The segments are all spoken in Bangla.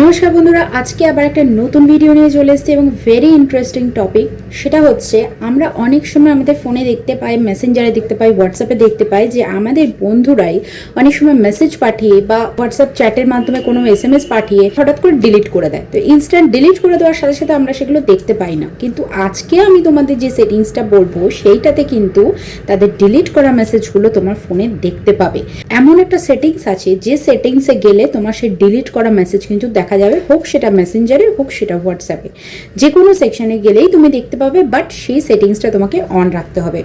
নমস্কার বন্ধুরা, আজকে আবার একটা নতুন ভিডিও নিয়ে চলে এসেছি এবং ভেরি ইন্টারেস্টিং টপিক সেটা হচ্ছে আমরা অনেক সময় আমাদের ফোনে দেখতে পাই মেসেঞ্জারে দেখতে পাই হোয়াটসঅ্যাপে দেখতে পাই যে আমাদের বন্ধুরাই অনেক সময় মেসেজ পাঠিয়ে বা হোয়াটসঅ্যাপ চ্যাটের মাধ্যমে কোনো এস এম এস পাঠিয়ে হঠাৎ করে ডিলিট করে দেয়। তো ইনস্ট্যান্ট ডিলিট করে দেওয়ার সাথে সাথে আমরা সেগুলো দেখতে পাই না। কিন্তু আজকে আমি তোমাদের যে সেটিংসটা বলব, সেইটাতে কিন্তু তাদের ডিলিট করা মেসেজগুলো তোমার ফোনে দেখতে পাবে। এমন একটা সেটিংস আছে, যে সেটিংসে গেলে তোমার সেই ডিলিট করা মেসেজ কিন্তু দেখা যাবে, হোক সেটা মেসেঞ্জারে, হোক সেটা হোয়াটসঅ্যাপে। যে কোনো সেকশনে গেলেই তুমি দেখতে পাবে, বাট সেই সেটিংসটা তোমাকে অন রাখতে হবে।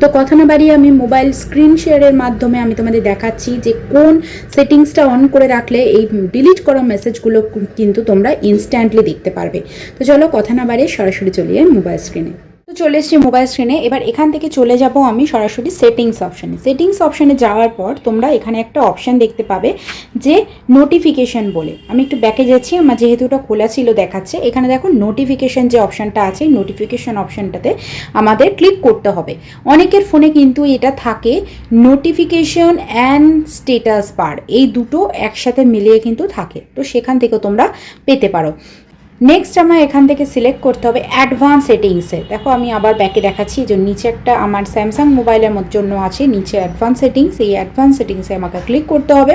তো কথা না বাড়িয়ে আমি মোবাইল স্ক্রিন শেয়ারের মাধ্যমে আমি তোমাদের দেখাচ্ছি যে কোন সেটিংসটা অন করে রাখলে এই ডিলিট করা মেসেজগুলো কিন্তু তোমরা ইনস্ট্যান্টলি দেখতে পারবে। তো চলো কথা না বাড়িয়ে সরাসরি চলে মোবাইল স্ক্রিনে। তো চলে এসেছি মোবাইল স্ক্রিনে এবার এখান থেকে চলে যাব আমি সরাসরি সেটিংস অপশানে সেটিংস অপশানে যাওয়ার পর তোমরা এখানে একটা অপশান দেখতে পাবে যে নোটিফিকেশন বলে। আমি একটু ব্যাকে যাচ্ছি, আমার যেহেতু ওটা খোলা ছিল দেখাচ্ছে। এখানে দেখো নোটিফিকেশন যে অপশানটা আছে নোটিফিকেশন অপশানটাতে আমাদের ক্লিক করতে হবে। অনেকের ফোনে কিন্তু এটা থাকে নোটিফিকেশন অ্যান্ড স্টেটাস বার এই দুটো একসাথে মিলিয়ে কিন্তু থাকে। তো সেখান থেকে তোমরা পেতে পারো। নেক্সট আমার এখান থেকে সিলেক্ট করতে হবে অ্যাডভান্স সেটিংসে দেখো আমি আবার ব্যাকে দেখাচ্ছি যে নিচে একটা আমার স্যামসাং মোবাইলের জন্য আছে, নিচে অ্যাডভান্স সেটিংস এই অ্যাডভান্স সেটিংসে আমাকে ক্লিক করতে হবে।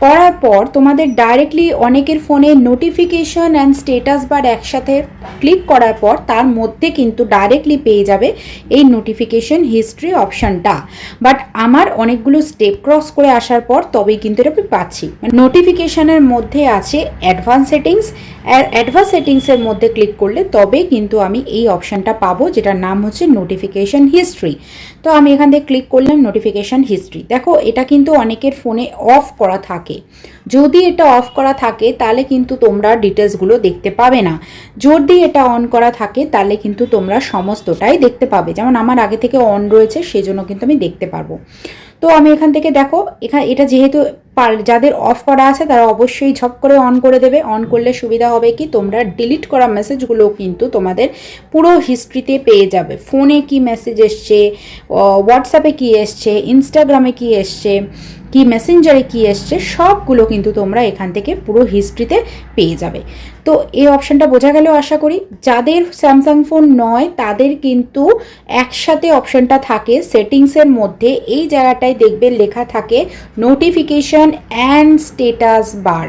করার পর তোমাদের ডাইরেক্টলি অনেকের ফোনে নোটিফিকেশন অ্যান্ড স্টেটাস বার একসাথে ক্লিক করার পর তার মধ্যে কিন্তু ডাইরেক্টলি পেয়ে যাবে এই নোটিফিকেশন হিস্ট্রি অপশানটা বাট আমার অনেকগুলো স্টেপ ক্রস করে আসার পর তবেই কিন্তু এটা আমি পাচ্ছি। নোটিফিকেশনের মধ্যে আছে অ্যাডভান্স সেটিংস অ্যাডভান্স সেটিংসের মধ্যে ক্লিক করলে তবে কিন্তু আমি এই অপশানটা পাবো যেটার নাম হচ্ছে নোটিফিকেশন হিস্ট্রি তো আমি এখান থেকে ক্লিক করলাম নোটিফিকেশন হিস্ট্রি দেখো এটা কিন্তু অনেকের ফোনে অফ করা থাকে। যদি এটা অফ করা থাকে, তাহলে কিন্তু তোমরা ডিটেলসগুলো দেখতে পাবে না। যদি এটা অন করা থাকে, তাহলে কিন্তু তোমরা সমস্তটাই দেখতে পাবে। যেমন আমার আগে থেকে অন রয়েছে, সেজন্য কিন্তু আমি দেখতে পারব। তো আমি এখান থেকে দেখো, এখানে এটা যেহেতু যাদের অফ করা আছে, তারা অবশ্যই ঝপ করে অন করে দেবে। অন করলে সুবিধা হবে কি, তোমরা ডিলিট করা মেসেজগুলো কিন্তু তোমাদের পুরো হিস্ট্রিতে পেয়ে যাবে। ফোনে কি মেসেজ এসছে হোয়াটসঅ্যাপে কি এসছে ইনস্টাগ্রামে কি এসছে কি মেসেঞ্জারে কি এসছে, সবগুলো কিন্তু তোমরা এখান থেকে পুরো হিস্ট্রিতে পেয়ে যাবে। তো এই অপশানটা বোঝা গেলেও আশা করি, যাদের স্যামসাং ফোন নয়, তাদের কিন্তু একসাথে অপশানটা থাকে। সেটিংসের মধ্যে এই জায়গাটায় দেখবে লেখা থাকে notification and status bar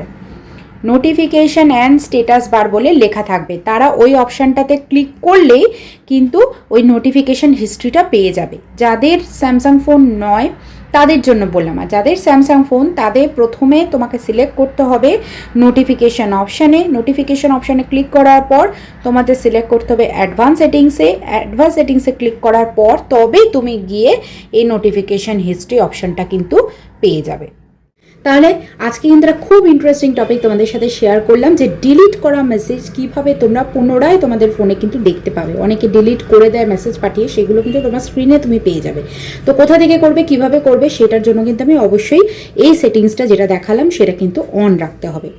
notification and status bar বলে লেখা থাকবে। তারা ওই অপশানটাতে ক্লিক করলেই কিন্তু ওই নোটিফিকেশান হিস্ট্রিটা পেয়ে যাবে। যাদের স্যামসাং ফোন নয়, তাদের জন্য বললাম। আর যাদের স্যামসাং ফোন তাদের প্রথমে তোমাকে সিলেক্ট করতে হবে নোটিফিকেশান অপশানে নোটিফিকেশান অপশানে ক্লিক করার পর তোমাদের সিলেক্ট করতে হবে অ্যাডভান্স সেটিংসে অ্যাডভান্স সেটিংসে ক্লিক করার পর তবেই তুমি গিয়ে এই নোটিফিকেশান হিস্ট্রি অপশানটা কিন্তু পেয়ে যাবে। তাহলে আজকে কিন্তু একটা খুব ইন্টারেস্টিং টপিক তোমাদের সাথে শেয়ার করলাম যে ডিলিট করা মেসেজ কীভাবে তোমরা পুনরায় তোমাদের ফোনে কিন্তু দেখতে পাবে। অনেকে ডিলিট করে দেয় মেসেজ পাঠিয়ে, সেগুলো কিন্তু তোমার স্ক্রিনে তুমি পেয়ে যাবে। তো কোথা থেকে করবে, কীভাবে করবে, সেটার জন্য কিন্তু আমি অবশ্যই এই সেটিংসটা যেটা দেখালাম, সেটা কিন্তু অন রাখতে হবে।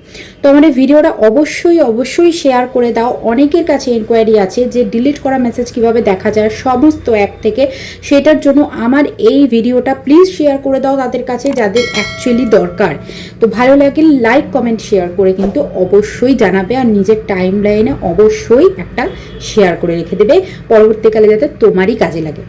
তো আমার এই ভিডিওটা অবশ্যই অবশ্যই শেয়ার করে দাও। অনেকের কাছে এনকোয়ারি আছে যে ডিলিট করা মেসেজ কীভাবে দেখা যায়, সমস্ত অ্যাপ থেকে। সেটার জন্য আমার এই ভিডিওটা প্লিজ শেয়ার করে দাও তাদের কাছে, যাদের অ্যাকচুয়ালি দরকার। তো ভালো লাগে লাইক কমেন্ট শেয়ার করে কিন্তু অবশ্যই জানাবে আর নিজের টাইম লাইনে অবশ্যই একটা শেয়ার করে রেখে দেবে। পরবর্তীকালে যাতে তোমারই কাজে লাগে।